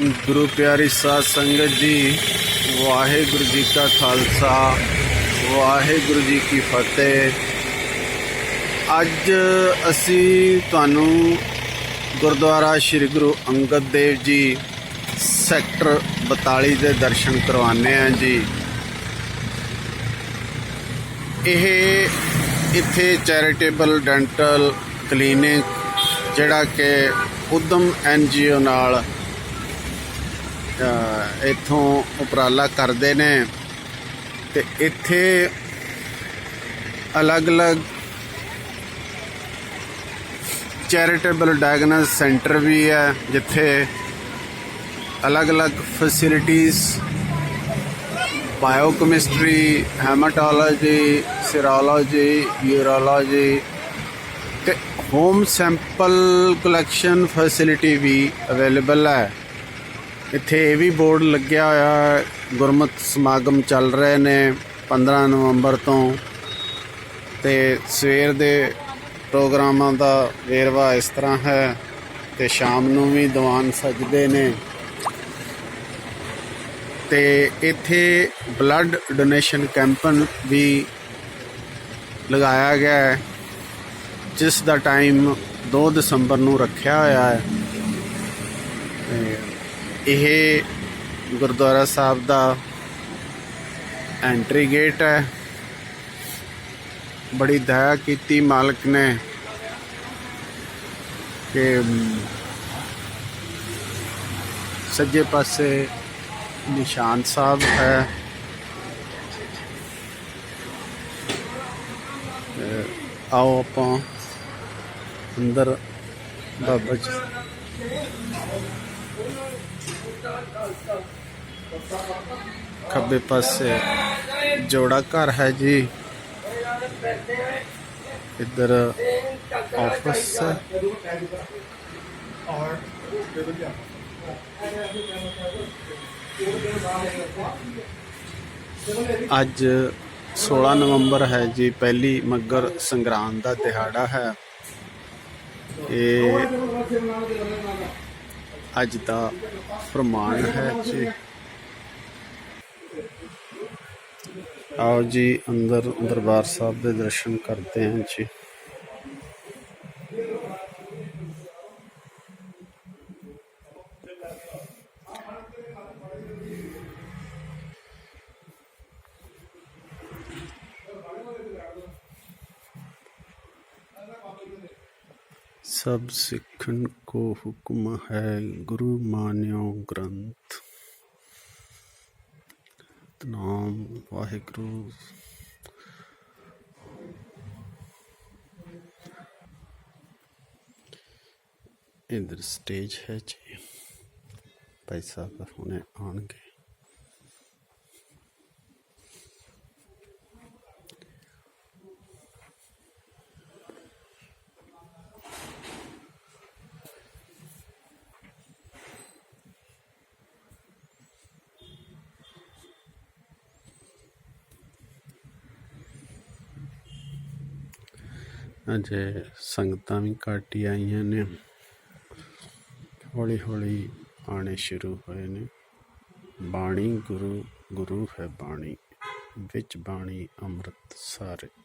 ਗੁਰੂ ਪਿਆਰੀ ਸਾਧ ਸੰਗਤ ਜੀ, ਵਾਹਿਗੁਰੂ ਜੀ ਕਾ ਖਾਲਸਾ, ਵਾਹਿਗੁਰੂ ਜੀ ਕੀ ਫਤਿਹ। ਅੱਜ ਅਸੀਂ ਤੁਹਾਨੂੰ ਗੁਰਦੁਆਰਾ ਸ੍ਰੀ ਗੁਰੂ ਅੰਗਦ ਦੇਵ ਜੀ, ਸੈਕਟਰ 42 ਦੇ ਦਰਸ਼ਨ ਕਰਵਾਉਂਦੇ ਹਾਂ ਜੀ। ਇਹ ਇੱਥੇ ਚੈਰੀਟੇਬਲ, ਡੈਂਟਲ ਕਲੀਨਿਕ, ਜਿਹੜਾ ਕਿ ਉਦਮ ਐਨਜੀਓ ਨਾਲ ਇੱਥੋਂ ਉਪਰਾਲਾ ਕਰਦੇ ਨੇ ਤੇ ਇੱਥੇ ਅਲੱਗ-ਅਲੱਗ ਚੈਰੀਟੇਬਲ ਡਾਇਗਨੋਸ ਸੈਂਟਰ ਵੀ ਹੈ, ਜਿੱਥੇ ਅਲੱਗ-ਅਲੱਗ ਫੈਸਿਲਿਟੀਆਂ ਬਾਇਓਕੈਮਿਸਟਰੀ ਹੈਮਾਟੋਲੋਜੀ ਸਿਰੋਲੋਜੀ ਯੂਰੋਲੋਜੀ ਤੇ ਹੋਮ ਸੈਂਪਲ ਕਲੈਕਸ਼ਨ ਫੈਸਿਲਿਟੀ ਵੀ ਅਵੇਲੇਬਲ ਹੈ। ਇੱਥੇ ਇਹ ਵੀ ਬੋਰਡ ਲੱਗਿਆ ਹੋਇਆ ਹੈ, ਗੁਰਮਤ ਸਮਾਗਮ ਚੱਲ ਰਹੇ ਨੇ 15 ਨਵੰਬਰ ਤੋਂ। ਤੇ ਸਵੇਰ ਦੇ ਪ੍ਰੋਗਰਾਮਾਂ ਦਾ ਵੇਰਵਾ ਇਸ ਤਰ੍ਹਾਂ ਹੈ ਤੇ ਸ਼ਾਮ ਨੂੰ ਵੀ ਦੀਵਾਨ ਸਜਦੇ ਨੇ। ਤੇ ਇੱਥੇ ਬਲੱਡ ਡੋਨੇਸ਼ਨ ਕੈਂਪਨ ਵੀ ਲਗਾਇਆ ਗਿਆ ਹੈ, ਜਿਸ ਦਾ ਟਾਈਮ 2 ਦਸੰਬਰ ਨੂੰ ਰੱਖਿਆ ਹੋਇਆ ਹੈ। ਤੇ ਇਹ ਗੁਰਦੁਆਰਾ ਸਾਹਿਬ ਦਾ ਐਂਟਰੀ ਗੇਟ ਹੈ। ਬੜੀ ਦਇਆ ਕੀਤੀ ਮਾਲਕ ਨੇ ਕਿ ਸੱਜੇ ਪਾਸੇ ਨਿਸ਼ਾਨ ਸਾਹਿਬ ਹੈ। ਆਓ ਆਪਾਂ ਅੰਦਰ ਬਾਬਾ ਜੀ। ਖੱਬੇ ਪਾਸੇ ਜੋੜਾ ਘਰ ਹੈ ਜੀ। ਇੱਧਰ ਆਫਿਸ ਹੈ। ਅੱਜ 16 ਨਵੰਬਰ ਹੈ ਜੀ, ਪਹਿਲੀ ਮੱਗਰ ਸੰਗਰਾਂਦ ਦਾ ਦਿਹਾੜਾ ਹੈ। ਇਹ ਅੱਜ ਦਾ ਪ੍ਰਮਾਣ ਹੈ ਜੀ। ਆਓ ਜੀ, ਅੰਦਰ, ਦਰਬਾਰ ਸਾਹਿਬ ਦੇ ਦਰਸ਼ਨ ਕਰਦੇ ਹਾਂ ਜੀ। ਸਭ ਸਿੱਖਣ ਕੋ ਹੁਕਮ ਹੈ ਗੁਰੂ ਮਾਨਿਓ ਗ੍ਰੰਥ ਨਾਮ ਵਾਹਿਗੁਰੂ ਇਧਰ ਸਟੇਜ ਹੈ ਜੀ ਭਾਈ ਸਾਹਿਬ ਹੁਣੇ ਆਉਣਗੇ ਅਜੇ ਸੰਗਤਾਂ ਵੀ ਘੱਟ ਹੀ ਆਈਆਂ ਨੇ। ਹੌਲੀ ਹੌਲੀ ਆਣੇ ਸ਼ੁਰੂ ਹੋਏ ਨੇ। ਬਾਣੀ ਗੁਰੂ ਗੁਰੂ ਹੈ ਬਾਣੀ। ਵਿੱਚ ਬਾਣੀ ਅੰਮ੍ਰਿਤ ਸਾਰੇ